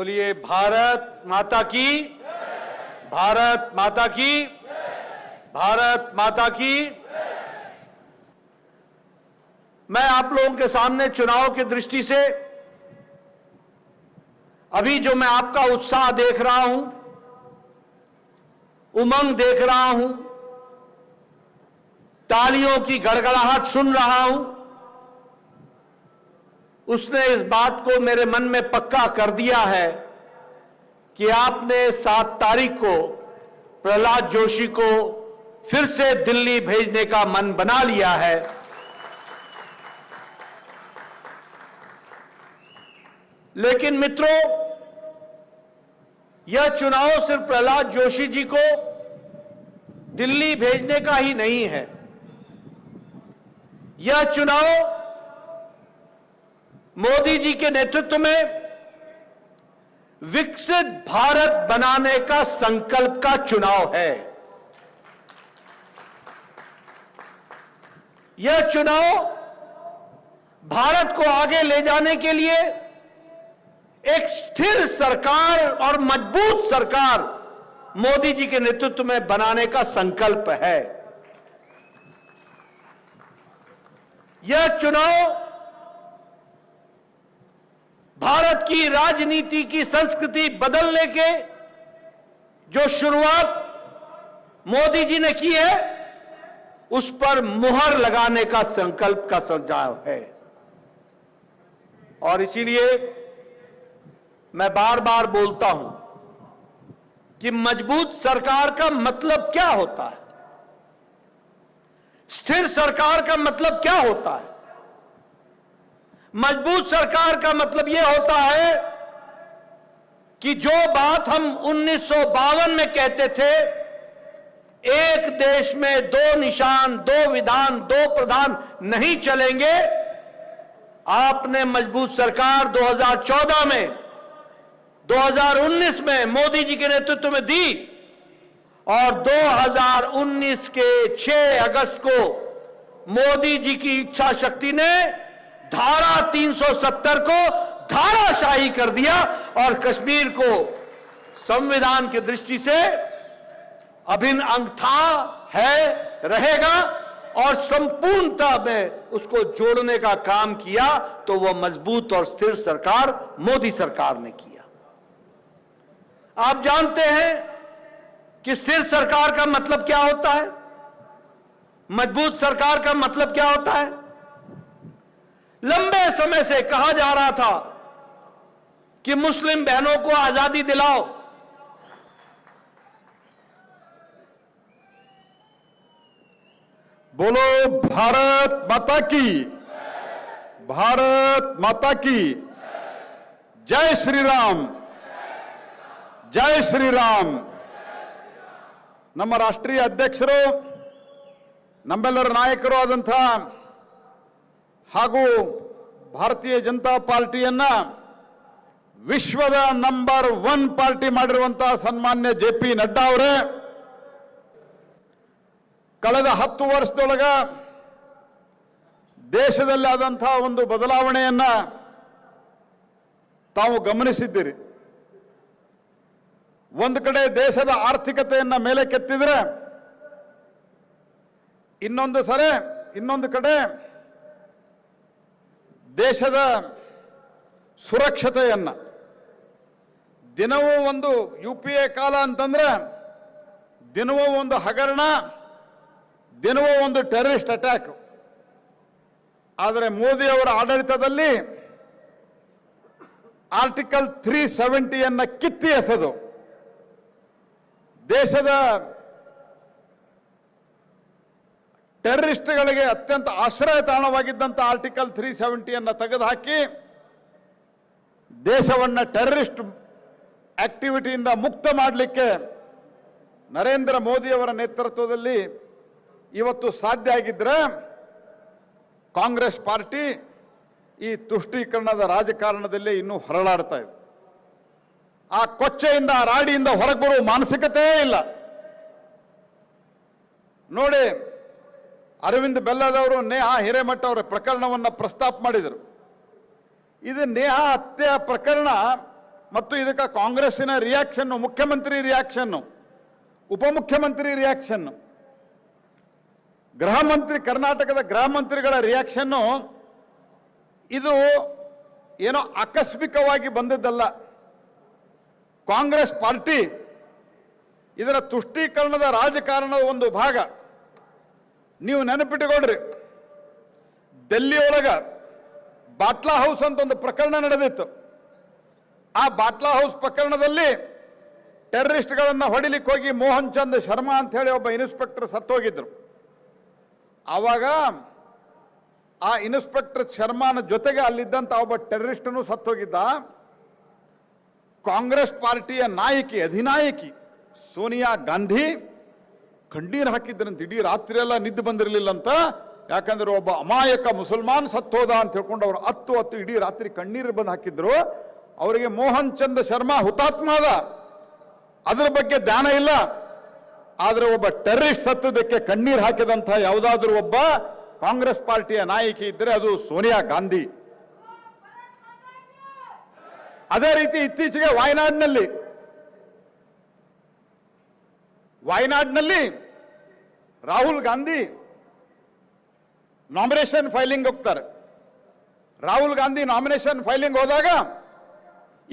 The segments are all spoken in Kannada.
बोलिए, भारत माता की, भारत माता की, भारत माता की। मैं आप लोगों के सामने चुनाव की दृष्टि से अभी जो मैं आपका उत्साह देख रहा हूँ, उमंग देख रहा हूँ, तालियों की गड़गड़ाहट सुन रहा हूँ उसने इस बात को मेरे मन में पक्का कर दिया है कि आपने सात तारीख को प्रहलाद जोशी को फिर से दिल्ली भेजने का मन बना लिया है। लेकिन मित्रों, यह चुनाव सिर्फ़ प्रहलाद जोशी जी को दिल्ली भेजने का ही नहीं है। यह चुनाव मोदी जी के नेतृत्व में विकसित भारत बनाने का संकल्प का चुनाव है। यह चुनाव भारत को आगे ले जाने के लिए एक स्थिर सरकार और मज़बूत सरकार मोदी जी के नेतृत्व में बनाने का संकल्प है। यह चुनाव भारत की राजनीति की संस्कृति बदलने के जो शुरुआत मोदी जी ने की है, उस पर मुहर लगाने का संकल्प का सुझाव है। और इसीलिए मैं बार बार बोलता हूँ कि मज़बूत सरकार का मतलब क्या होता है? स्थिर सरकार का मतलब क्या होता है? मज़बूत सरकार का मतलब यह होता है कि जो बात हम उन्नीस सौ बावन में कहते थे, एक देश में दो निशान, दो विधान, दो प्रधान नहीं चलेंगे, आपने मज़बूत सरकार 2014 में 2019 में मोदी जी के नेतृत्व में दी और 2019 के 6 अगस्त को मोदी जी की इच्छा शक्ति ने धारा 370 को धाराशाही कर दिया और कश्मीर को संविधान की दृष्टि से अभिन्न अंग था, है, रहेगा और संपूर्णता में उसको जोड़ने का काम किया तो वह मज़बूत और स्थिर सरकार मोदी सरकार ने किया। आप जानते हैं कि स्थिर सरकार का मतलब क्या होता है? मज़बूत सरकार का मतलब क्या होता है? लंबे समय से कहा जा रहा था कि मुस्लिम बहनों को आजादी दिलाओ बोलो भारत माता की भारत माता की जय श्री राम ಜೈ ಶ್ರೀರಾಮ್ ನಮ್ಮ ರಾಷ್ಟ್ರೀಯ ಅಧ್ಯಕ್ಷರು ನಮ್ಮೆಲ್ಲರ ನಾಯಕರು ಆದಂಥ ಹಾಗೂ ಭಾರತೀಯ ಜನತಾ ಪಾರ್ಟಿಯನ್ನ ವಿಶ್ವದ ನಂಬರ್ ಒನ್ ಪಾರ್ಟಿ ಮಾಡಿರುವಂತಹ ಸನ್ಮಾನ್ಯ ಜೆ ಪಿ ನಡ್ಡಾ ಅವರೇ, ಕಳೆದ ಹತ್ತು ವರ್ಷದೊಳಗ ದೇಶದಲ್ಲಿ ಆದಂತಹ ಒಂದು ಬದಲಾವಣೆಯನ್ನ ತಾವು ಗಮನಿಸಿದ್ದೀರಿ. ಒಂದು ಕಡೆ ದೇಶದ ಆರ್ಥಿಕತೆಯನ್ನ ಮೇಲೆ ಕೆತ್ತಿದ್ರೆ ಇನ್ನೊಂದು ಸರಿ, ಇನ್ನೊಂದು ಕಡೆ ದೇಶದ ಸುರಕ್ಷತೆಯನ್ನ. ದಿನವೂ ಒಂದು ಯು ಪಿ ಎ ಕಾಲ ಅಂತಂದ್ರೆ ದಿನವೂ ಒಂದು ಹಗರಣ, ದಿನವೂ ಒಂದು ಟೆರರಿಸ್ಟ್ ಅಟ್ಯಾಕ್. ಆದರೆ ಮೋದಿ ಅವರ ಆಡಳಿತದಲ್ಲಿ ಆರ್ಟಿಕಲ್ ತ್ರೀ ಸೆವೆಂಟಿಯನ್ನು ಕಿತ್ತಿ ಎಸೆದು ದೇಶದ ಟೆರರಿಸ್ಟ್ಗಳಿಗೆ ಅತ್ಯಂತ ಆಶ್ರಯ ತಾಣವಾಗಿದ್ದಂಥ ಆರ್ಟಿಕಲ್ ತ್ರೀ ಸೆವೆಂಟಿಯನ್ನು ತೆಗೆದುಹಾಕಿ, ದೇಶವನ್ನು ಟೆರರಿಸ್ಟ್ ಆಕ್ಟಿವಿಟಿಯಿಂದ ಮುಕ್ತ ಮಾಡಲಿಕ್ಕೆ ನರೇಂದ್ರ ಮೋದಿಯವರ ನೇತೃತ್ವದಲ್ಲಿ ಇವತ್ತು ಸಾಧ್ಯ ಆಗಿದ್ದರೆ ಕಾಂಗ್ರೆಸ್ ಪಾರ್ಟಿ ಈ ತುಷ್ಟೀಕರಣದ ರಾಜಕಾರಣದಲ್ಲಿ ಇನ್ನೂ ಹೊರಳಾಡ್ತಾ ಇದೆ. ಆ ಕೊಚ್ಚೆಯಿಂದ ರಾಡಿಯಿಂದ ಹೊರಗೆ ಬರುವ ಮಾನಸಿಕತೆ ಇಲ್ಲ. ನೋಡಿ ಅರವಿಂದ್ ಬೆಲ್ಲದವರು ನೇಹಾ ಹಿರೇಮಠ ಅವರ ಪ್ರಕರಣವನ್ನು ಪ್ರಸ್ತಾಪ ಮಾಡಿದರು. ಇದು ನೇಹಾ ಹತ್ಯೆ ಪ್ರಕರಣ ಮತ್ತು ಇದಕ್ಕೆ ಕಾಂಗ್ರೆಸ್ಸಿನ ರಿಯಾಕ್ಷನ್ನು ಮುಖ್ಯಮಂತ್ರಿ ರಿಯಾಕ್ಷನ್ನು ಉಪಮುಖ್ಯಮಂತ್ರಿ ರಿಯಾಕ್ಷನ್ನು ಗೃಹ ಮಂತ್ರಿ, ಕರ್ನಾಟಕದ ಗೃಹ ಮಂತ್ರಿಗಳ ರಿಯಾಕ್ಷನ್ನು ಇದು ಏನೋ ಆಕಸ್ಮಿಕವಾಗಿ ಬಂದದ್ದಲ್ಲ. ಕಾಂಗ್ರೆಸ್ ಪಾರ್ಟಿ ಇದರ ತುಷ್ಟೀಕರಣದ ರಾಜಕಾರಣದ ಒಂದು ಭಾಗ. ನೀವು ನೆನಪಿಟ್ಟುಕೊಡ್ರಿ. ದೆಲ್ಲಿಯೊಳಗ ಬಾಟ್ಲಾ ಹೌಸ್ ಅಂತ ಒಂದು ಪ್ರಕರಣ ನಡೆದಿತ್ತು. ಆ ಬಾಟ್ಲಾ ಹೌಸ್ ಪ್ರಕರಣದಲ್ಲಿ ಟೆರರಿಸ್ಟ್ಗಳನ್ನು ಹೊಡಿಲಿಕ್ಕೆ ಹೋಗಿ ಮೋಹನ್ ಚಂದ್ ಶರ್ಮಾ ಅಂತ ಹೇಳಿ ಒಬ್ಬ ಇನ್ಸ್ಪೆಕ್ಟರ್ ಸತ್ತೋಗಿದ್ರು. ಆವಾಗ ಆ ಇನ್ಸ್ಪೆಕ್ಟರ್ ಶರ್ಮಾನ ಜೊತೆಗೆ ಅಲ್ಲಿದ್ದಂತ ಒಬ್ಬ ಟೆರರಿಸ್ಟನು ಸತ್ತೋಗಿದ್ದ. ಕಾಂಗ್ರೆಸ್ ಪಾರ್ಟಿಯ ನಾಯಕಿ, ಅಧಿನಾಯಕಿ ಸೋನಿಯಾ ಗಾಂಧಿ ಕಣ್ಣೀರು ಹಾಕಿದ್ರಂತ ಇಡೀ ರಾತ್ರಿ ಎಲ್ಲ ನಿದ್ದೆ ಬಂದಿರಲಿಲ್ಲ ಅಂತ. ಯಾಕಂದ್ರೆ ಒಬ್ಬ ಅಮಾಯಕ ಮುಸಲ್ಮಾನ್ ಸತ್ತೋದ ಅಂತ ಹೇಳ್ಕೊಂಡು ಅವ್ರು ಹತ್ತು ಹತ್ತು ಇಡೀ ರಾತ್ರಿ ಕಣ್ಣೀರು ಬಂದು ಹಾಕಿದ್ರು. ಅವರಿಗೆ ಮೋಹನ್ ಚಂದ್ ಶರ್ಮಾ ಹುತಾತ್ಮ ಅದ. ಅದರ ಬಗ್ಗೆ ಧ್ಯಾನ ಇಲ್ಲ. ಆದ್ರೆ ಒಬ್ಬ ಟೆರರಿಸ್ಟ್ ಸತ್ತದಕ್ಕೆ ಕಣ್ಣೀರು ಹಾಕಿದಂತ ಯಾವುದಾದ್ರೂ ಒಬ್ಬ ಕಾಂಗ್ರೆಸ್ ಪಾರ್ಟಿಯ ನಾಯಕಿ ಇದ್ದರೆ ಅದು ಸೋನಿಯಾ ಗಾಂಧಿ. ಅದೇ ರೀತಿ ಇತ್ತೀಚೆಗೆ ವಾಯನಾಡ್ನಲ್ಲಿ ವಾಯನಾಡ್ನಲ್ಲಿ ರಾಹುಲ್ ಗಾಂಧಿ ನಾಮಿನೇಷನ್ ಫೈಲಿಂಗ್ ಹೋಗ್ತಾರೆ. ರಾಹುಲ್ ಗಾಂಧಿ ನಾಮಿನೇಷನ್ ಫೈಲಿಂಗ್ ಹೋದಾಗ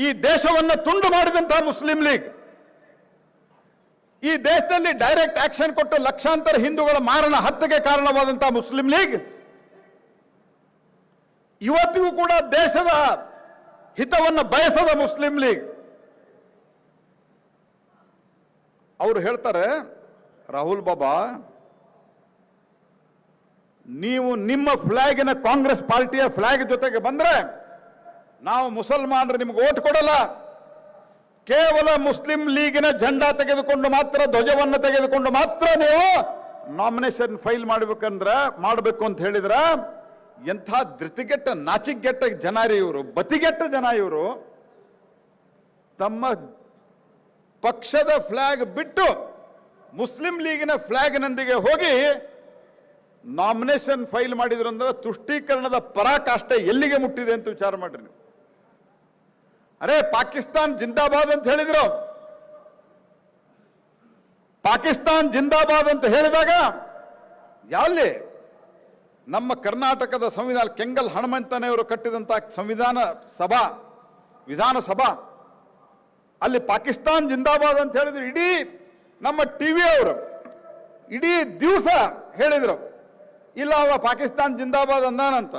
ಈ ದೇಶವನ್ನು ತುಂಡು ಮಾಡಿದಂತಹ ಮುಸ್ಲಿಂ ಲೀಗ್. ಈ ದೇಶದಲ್ಲಿ ಡೈರೆಕ್ಟ್ ಆಕ್ಷನ್ ಕೊಟ್ಟು ಲಕ್ಷಾಂತರ ಹಿಂದೂಗಳ ಮಾರಣ ಹತ್ಯೆಗೆ ಕಾರಣವಾದಂತಹ ಮುಸ್ಲಿಂ ಲೀಗ್. ಇವತ್ತಿಗೂ ಕೂಡ ದೇಶದ ಹಿತವನ್ನು ಬಯಸದ ಮುಸ್ಲಿಂ ಲೀಗ್. ಅವರು ಹೇಳ್ತಾರೆ, ರಾಹುಲ್ ಬಾಬಾ, ನೀವು ನಿಮ್ಮ ಫ್ಲಾಗಿನ ಕಾಂಗ್ರೆಸ್ ಪಾರ್ಟಿಯ ಫ್ಲಾಗ್ ಜೊತೆಗೆ ಬಂದ್ರೆ ನಾವು ಮುಸಲ್ಮಾನರು ನಿಮ್ಗೆ ಓಟ್ ಕೊಡಲ್ಲ. ಕೇವಲ ಮುಸ್ಲಿಂ ಲೀಗಿನ ಜೆಂಡಾ ತೆಗೆದುಕೊಂಡು ಮಾತ್ರ, ಧ್ವಜವನ್ನು ತೆಗೆದುಕೊಂಡು ಮಾತ್ರ ನೀವು ನಾಮಿನೇಷನ್ ಫೈಲ್ ಮಾಡ್ಬೇಕಂದ್ರ, ಮಾಡಬೇಕು ಅಂತ ಹೇಳಿದ್ರೆ, ಎಂಥ ಧೃತಿಗೆಟ್ಟ ನಾಚಿಗೆಟ್ಟ ಜನ ಇವರು, ಬತಿಗೆಟ್ಟ ಜನ ಇವರು, ತಮ್ಮ ಪಕ್ಷದ ಫ್ಲಾಗ್ ಬಿಟ್ಟು ಮುಸ್ಲಿಂ ಲೀಗಿನ ಫ್ಲಾಗ್ನೊಂದಿಗೆ ಹೋಗಿ ನಾಮಿನೇಷನ್ ಫೈಲ್ ಮಾಡಿದ್ರು ಅಂದ್ರೆ ತುಷ್ಟೀಕರಣದ ಪರಾಕಾಷ್ಠೆ ಎಲ್ಲಿಗೆ ಮುಟ್ಟಿದೆ ಅಂತ ವಿಚಾರ ಮಾಡ್ರಿ ನೀವು. ಅರೆ, ಪಾಕಿಸ್ತಾನ್ ಜಿಂದಾಬಾದ್ ಅಂತ ಹೇಳಿದ್ರು. ಪಾಕಿಸ್ತಾನ್ ಜಿಂದಾಬಾದ್ ಅಂತ ಹೇಳಿದಾಗ ಯಾವಲ್ಲಿ ನಮ್ಮ ಕರ್ನಾಟಕದ ಸಂವಿಧಾನ ಕೆಂಗಲ್ ಹನುಮಂತನೆಯವರು ಕಟ್ಟಿದಂತ ಸಂವಿಧಾನ ಸಭಾ, ವಿಧಾನಸಭಾ ಅಲ್ಲಿ ಪಾಕಿಸ್ತಾನ್ ಜಿಂದಾಬಾದ್ ಅಂತ ಹೇಳಿದ್ರು. ಇಡೀ ನಮ್ಮ ಟಿವಿ ಅವರು ಇಡೀ ದಿವಸ ಹೇಳಿದ್ರು. ಇಲ್ಲ, ಅವ ಪಾಕಿಸ್ತಾನ್ ಜಿಂದಾಬಾದ್ ಅಂದಾನಂತ.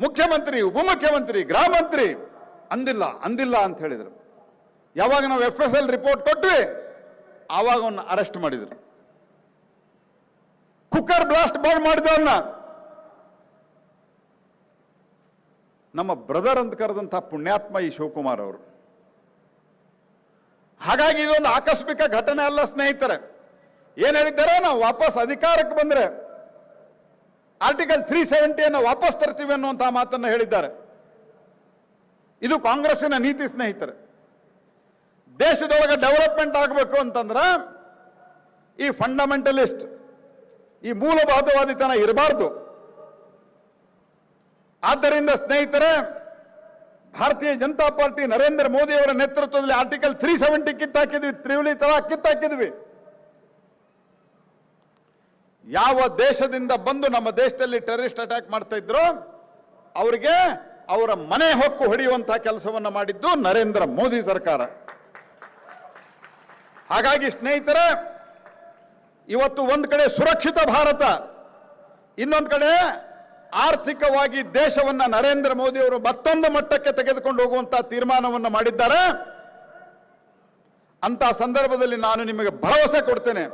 ಮುಖ್ಯಮಂತ್ರಿ, ಉಪಮುಖ್ಯಮಂತ್ರಿ, ಗೃಹ ಮಂತ್ರಿ ಅಂದಿಲ್ಲ ಅಂದಿಲ್ಲ ಅಂತ ಹೇಳಿದ್ರು. ಯಾವಾಗ ನಾವು ಎಫ್ ಎಸ್ ಎಲ್ ರಿಪೋರ್ಟ್ ಕೊಟ್ವಿ, ಆವಾಗ ಅವನ್ನ ಅರೆಸ್ಟ್ ಮಾಡಿದ್ರು. ಕುಕ್ಕರ್ ಬ್ಲಾಸ್ಟ್ ಬಾಂಡ್ ಮಾಡಿದವನ್ನ ನಮ್ಮ ಬ್ರದರ್ ಅಂತ ಕರೆದಂತಹ ಪುಣ್ಯಾತ್ಮ ಈ ಶಿವಕುಮಾರ್ ಅವರು. ಹಾಗಾಗಿ ಇದೊಂದು ಆಕಸ್ಮಿಕ ಘಟನೆ ಅಲ್ಲ, ಸ್ನೇಹಿತರೆ. ಏನ್ ಹೇಳಿದ್ದಾರೆ? ನಾವು ವಾಪಸ್ ಅಧಿಕಾರಕ್ಕೆ ಬಂದ್ರೆ ಆರ್ಟಿಕಲ್ ತ್ರೀ ಸೆವೆಂಟಿಯನ್ನು ವಾಪಸ್ ತರ್ತೀವಿ ಅನ್ನುವಂತಹ ಮಾತನ್ನು ಹೇಳಿದ್ದಾರೆ. ಇದು ಕಾಂಗ್ರೆಸ್ಸಿನ ನೀತಿ, ಸ್ನೇಹಿತರೆ. ದೇಶದೊಳಗೆ ಡೆವಲಪ್ಮೆಂಟ್ ಆಗಬೇಕು ಅಂತಂದ್ರೆ ಈ ಫಂಡಮೆಂಟಲಿಸ್ಟ್ ಈ ಮೂಲಭೂತವಾದಿತನ ಇರಬಾರ್ದು. ಆದ್ದರಿಂದ, ಸ್ನೇಹಿತರೆ ಭಾರತೀಯ ಜನತಾ ಪಾರ್ಟಿ ನರೇಂದ್ರ ಮೋದಿ ಅವರ ನೇತೃತ್ವದಲ್ಲಿ ಆರ್ಟಿಕಲ್ ತ್ರೀ ಸೆವೆಂಟಿ ಕಿತ್ತಾಕಿದ್ವಿ, ತ್ರಿವಳಿ ತರ ಕಿತ್ತಾಕಿದ್ವಿ. ಯಾವ ದೇಶದಿಂದ ಬಂದು ನಮ್ಮ ದೇಶದಲ್ಲಿ ಟೆರರಿಸ್ಟ್ ಅಟ್ಯಾಕ್ ಮಾಡ್ತಾ ಇದ್ರು, ಅವರಿಗೆ ಅವರ ಮನೆ ಹೊಕ್ಕು ಹೊಡೆಯುವಂತಹ ಕೆಲಸವನ್ನು ಮಾಡಿದ್ದು ನರೇಂದ್ರ ಮೋದಿ ಸರ್ಕಾರ. ಹಾಗಾಗಿ ಸ್ನೇಹಿತರೆ, ಇವತ್ತು ಒಂದು ಕಡೆ ಸುರಕ್ಷಿತ ಭಾರತ, ಇನ್ನೊಂದು ಕಡೆ ಆರ್ಥಿಕವಾಗಿ ದೇಶವನ್ನ ನರೇಂದ್ರ ಮೋದಿ ಅವರು ಮತ್ತೊಂದು ಮಟ್ಟಕ್ಕೆ ತೆಗೆದುಕೊಂಡು ಹೋಗುವಂತಹ ತೀರ್ಮಾನವನ್ನು ಮಾಡಿದ್ದಾರೆ. ಅಂತ ಸಂದರ್ಭದಲ್ಲಿ ನಾನು ನಿಮಗೆ ಭರವಸೆ ಕೊಡ್ತೇನೆ.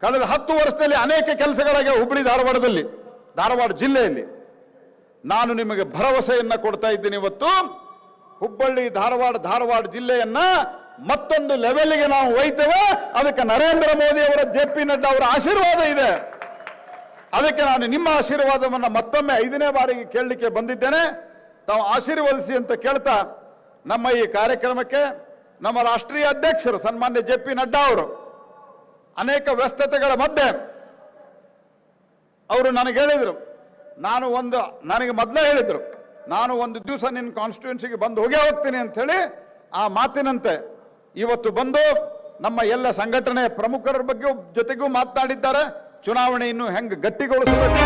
ಕಳೆದ ಹತ್ತು ವರ್ಷದಲ್ಲಿ ಅನೇಕ ಕೆಲಸಗಳಾಗಿ ಹುಬ್ಬಳ್ಳಿ ಧಾರವಾಡದಲ್ಲಿ, ಧಾರವಾಡ ಜಿಲ್ಲೆಯಲ್ಲಿ ನಾನು ನಿಮಗೆ ಭರವಸೆಯನ್ನ ಕೊಡ್ತಾ ಇದ್ದೀನಿ ಇವತ್ತು. ಹುಬ್ಬಳ್ಳಿ, ಧಾರವಾಡ ಧಾರವಾಡ ಜಿಲ್ಲೆಯನ್ನ ಮತ್ತೊಂದು ಲೆವೆಲ್ಗೆ ನಾವು ಒಯ್ತೇವೆ. ಅದಕ್ಕೆ ನರೇಂದ್ರ ಮೋದಿ ಅವರ ಜೆ ಪಿ ನಡ್ಡಾ ಅವರ ಆಶೀರ್ವಾದ ಇದೆ. ಅದಕ್ಕೆ ನಾನು ನಿಮ್ಮ ಆಶೀರ್ವಾದವನ್ನು ಮತ್ತೊಮ್ಮೆ ಐದನೇ ಬಾರಿಗೆ ಕೇಳಲಿಕ್ಕೆ ಬಂದಿದ್ದೇನೆ. ತಾವು ಆಶೀರ್ವದಿಸಿ ಅಂತ ಕೇಳ್ತಾ ನಮ್ಮ ಈ ಕಾರ್ಯಕ್ರಮಕ್ಕೆ ನಮ್ಮ ರಾಷ್ಟ್ರೀಯ ಅಧ್ಯಕ್ಷರು ಸನ್ಮಾನ್ಯ ಜೆ ಪಿ ನಡ್ಡಾ ಅವರು ಅನೇಕ ವ್ಯಸ್ತತೆಗಳ ಮಧ್ಯೆ ಅವರು ನನಗೆ ಹೇಳಿದರು. ನಾನು ಒಂದು ನನಗೆ ಮೊದಲೇ ಹೇಳಿದರು. ನಾನು ಒಂದು ದಿವಸ ನಿನ್ನ ಕಾನ್ಸ್ಟಿಟ್ಯೂನ್ಸಿಗೆ ಬಂದು ಹೋಗೇ ಹೋಗ್ತೀನಿ ಅಂಥೇಳಿ ಆ ಮಾತಿನಂತೆ ಇವತ್ತು ಬಂದು ನಮ್ಮ ಎಲ್ಲ ಸಂಘಟನೆ ಪ್ರಮುಖರ ಬಗ್ಗೆ ಜೊತೆಗೂ ಮಾತನಾಡಿದ್ದಾರೆ. ಚುನಾವಣೆ ಇನ್ನು ಹೆಂಗೆ ಗಟ್ಟಿಗೊಳಿಸಬೇಕು?